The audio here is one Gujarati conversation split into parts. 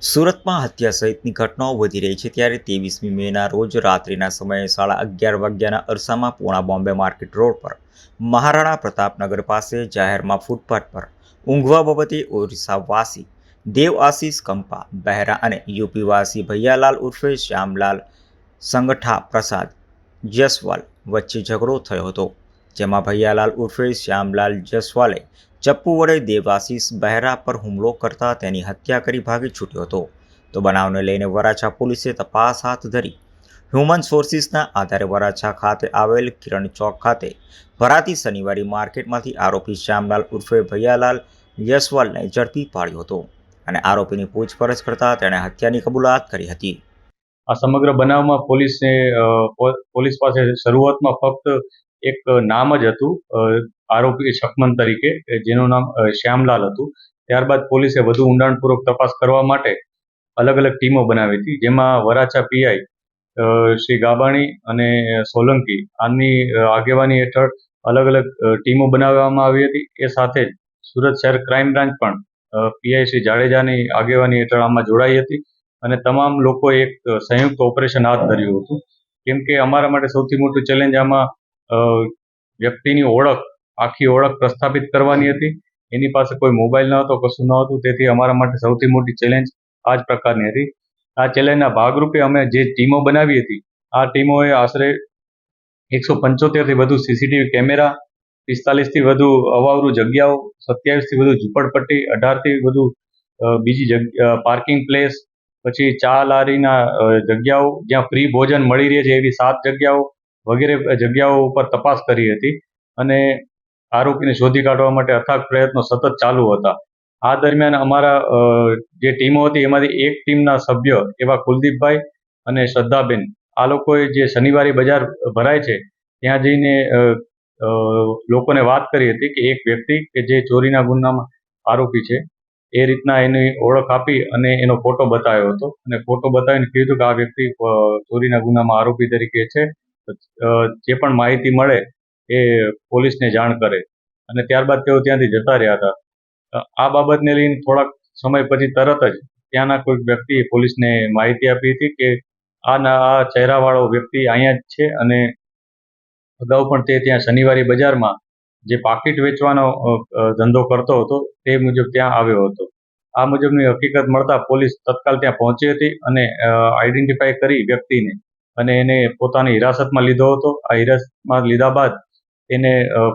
સુરતમાં હત્યા સહિતની ઘટનાઓ વધી રહી છે ત્યારે ત્રેવીસમી મેના રોજ રાત્રિના સમયે સાડા અગિયાર વાગ્યાના અરસામાં પૂણા બોમ્બે માર્કેટ રોડ પર મહારાણા પ્રતાપનગર પાસે જાહેરમાં ફૂટપાથ પર ઊંઘવા બાબતે ઓરિસ્સાવાસી દેવ આશીષ કંપા, બહેરા અને યુપીવાસી ભૈયાલાલ ઉર્ફે શ્યામલાલ સંગઠા પ્રસાદ જસવાલ વચ્ચે ઝઘડો થયો હતો, જેમાં ભૈયાલાલ ઉર્ફે શ્યામલાલ જસવાલે ચપ્પુ વડે દેવાશીષ બહેરા પર હુમલો કરતા તેની હત્યા કરી ભાગી છૂટ્યો હતો. તો બનાવને લઈને વરાછા પોલીસે તપાસ હાથ ધરી. હ્યુમન સોર્સિસના આધારે વરાછા ખાતે આવેલ કિરણ ચોક ખાતે ભરાતી શનિવારી માર્કેટમાંથી આરોપી શ્યામલાલ ઉર્ફે ભૈયાલાલ યશવાલને ઝડપી પાડ્યો હતો અને આરોપીની પૂછપરછ કરતા તેણે હત્યાની કબૂલાત કરી હતી. આ સમગ્ર બનાવમાં પોલીસને પોલીસ પાસે શરૂઆતમાં ફક્ત એક નામ જ હતું આરોપી શકમન તરીકે જેનું નામ શ્યામલાલ હતું. ત્યારબાદ પોલીસે વધુ ઊંડાણપૂર્વક તપાસ કરવા માટે અલગ અલગ ટીમો બનાવી હતી, જેમાં વરાછા પીઆઈ શ્રી ગાબાણી અને સોલંકી, આની આગેવાની હેઠળ અલગ અલગ ટીમો બનાવવામાં આવી હતી. એ સાથે જ સુરત શહેર ક્રાઇમ બ્રાન્ચ પણ પીઆઈ શ્રી જાડેજાની આગેવાની હેઠળ આમાં જોડાઈ હતી અને તમામ લોકોએ એક સંયુક્ત ઓપરેશન હાથ ધર્યું હતું. કેમ કે અમારા માટે સૌથી મોટું ચેલેન્જ આમાં વ્યક્તિની ઓળખ, આખી ઓળખ પ્રસ્થાપિત કરવાની હતી. એની પાસે કોઈ મોબાઈલ ન હતો, કશું ન હતું. તેથી અમારા માટે સૌથી મોટી ચેલેન્જ આ જ પ્રકારની હતી. આ ચેલેન્જના ભાગરૂપે અમે જે ટીમો બનાવી હતી, આ ટીમોએ આશરે એકસો પંચોતેરથી વધુ સીસીટીવી કેમેરા પિસ્તાલીસથી વધુ અવાવરું જગ્યાઓ સત્યાવીસથી વધુ ઝૂંપડપટ્ટી અઢારથી વધુ બીજી જગ્યા પાર્કિંગ પ્લેસ પછી ચા લારીના જગ્યાઓ જ્યાં ફ્રી ભોજન મળી રહે છે એવી સાત જગ્યાઓ વગેરે જગ્યાઓ ઉપર તપાસ કરી હતી અને આરોપીને શોધી કાઢવા માટે અથાગ પ્રયત્નો સતત ચાલુ હતા. આ દરમિયાન અમારા જે ટીમો હતી એમાંથી એક ટીમના સભ્ય એવા કુલદીપભાઈ અને શ્રદ્ધાબેન. આ લોકોએ જે શનિવારી બજાર ભરાય છે, ત્યાં જઈને લોકોને વાત કરી હતી કે એક વ્યક્તિ કે જે ચોરીના ગુનામાં આરોપી છે, એ રીતના એની ઓળખ આપી અને એનો ફોટો બતાવ્યો હતો. અને ફોટો બતાવીને કીધું કે આ વ્યક્તિ ચોરીના ગુનામાં આરોપી તરીકે છે. જે પણ માહિતી મળે એ પોલીસને જાણ કરે. અને ત્યારબાદ તેઓ ત્યાંથી જતા રહ્યા હતા. આ બાબતને લઈને થોડાક સમય પછી તરત જ ત્યાંના કોઈક વ્યક્તિએ પોલીસને માહિતી આપી હતી કે આ આ ચહેરાવાળો વ્યક્તિ અહીંયા જ છે અને અગાઉ પણ તે ત્યાં શનિવારી બજારમાં જે પાકીટ વેચવાનો ધંધો કરતો હતો તે મુજબ ત્યાં આવ્યો હતો. આ મુજબની હકીકત મળતા પોલીસ તત્કાલ ત્યાં પહોંચી હતી અને આઈડેન્ટિફાય કરી વ્યક્તિને અને એને પોતાની હિરાસતમાં લીધો હતો. આ હિરાસતમાં લીધા બાદ એને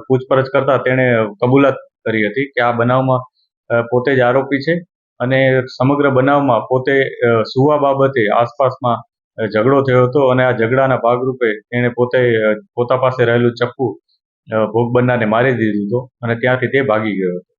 પૂછપરછ કરતા તેણે કબૂલાત કરી હતી કે આ બનાવમાં પોતે જ આરોપી છે અને સમગ્ર બનાવમાં પોતે સુવા બાબતે આસપાસમાં ઝઘડો થયો હતો અને આ ઝઘડાના ભાગરૂપે તેણે પોતે પોતા પાસે રહેલું ચપ્પુ ભોગ બનનારને મારી દીધું હતું અને ત્યાંથી તે ભાગી ગયો હતો.